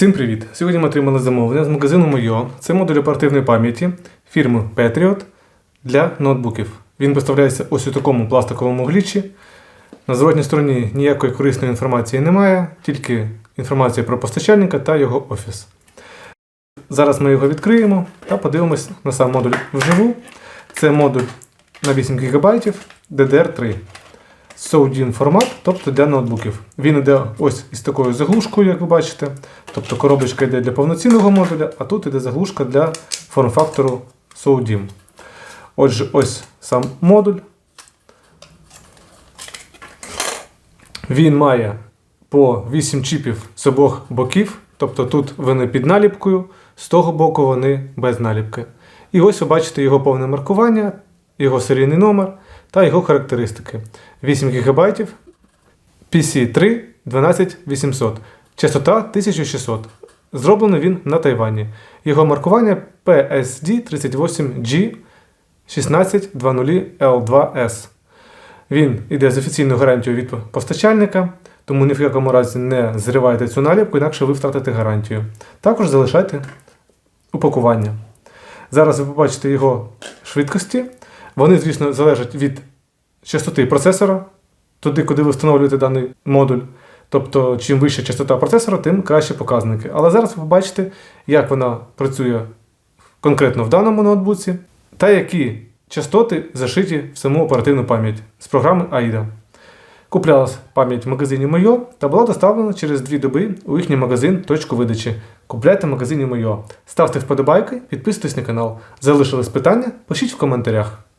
Всім привіт! Сьогодні ми отримали замовлення з магазину Мойо. Це модуль оперативної пам'яті фірми Patriot для ноутбуків. Він поставляється ось у такому пластиковому глічі. На зворотній стороні ніякої корисної інформації немає, тільки інформація про постачальника та його офіс. Зараз ми його відкриємо та подивимось на сам модуль вживу. Це модуль на 8 ГБ DDR3. SODIMM формат, тобто для ноутбуків. Він йде ось із такою заглушкою, як ви бачите. Тобто коробочка йде для повноцінного модуля, а тут йде заглушка для форм-фактору SODIMM. Отже, ось сам модуль. Він має по 8 чіпів з обох боків, тобто тут вони під наліпкою, з того боку вони без наліпки. І ось ви бачите його повне маркування, його серійний номер та його характеристики. 8 ГБ, PC3 12800, частота 1600. Зроблений він на Тайвані. Його маркування PSD38G 1620L2S. Він йде з офіційною гарантією від постачальника, тому ні в якому разі не зривайте цю наліпку, інакше ви втратите гарантію. Також залишайте упакування. Зараз ви побачите його швидкості. Вони, звісно, залежать від частоти процесора, туди, куди ви встановлюєте даний модуль. Тобто, чим вища частота процесора, тим краще показники. Але зараз ви побачите, як вона працює конкретно в даному ноутбуці, та які частоти зашиті в саму оперативну пам'ять з програми AIDA. Куплялась пам'ять в магазині Мойо та була доставлена через дві доби у їхній магазин точку видачі. Купляйте в магазині Мойо. Ставте вподобайки, підписуйтесь на канал. Залишились питання? Пишіть в коментарях.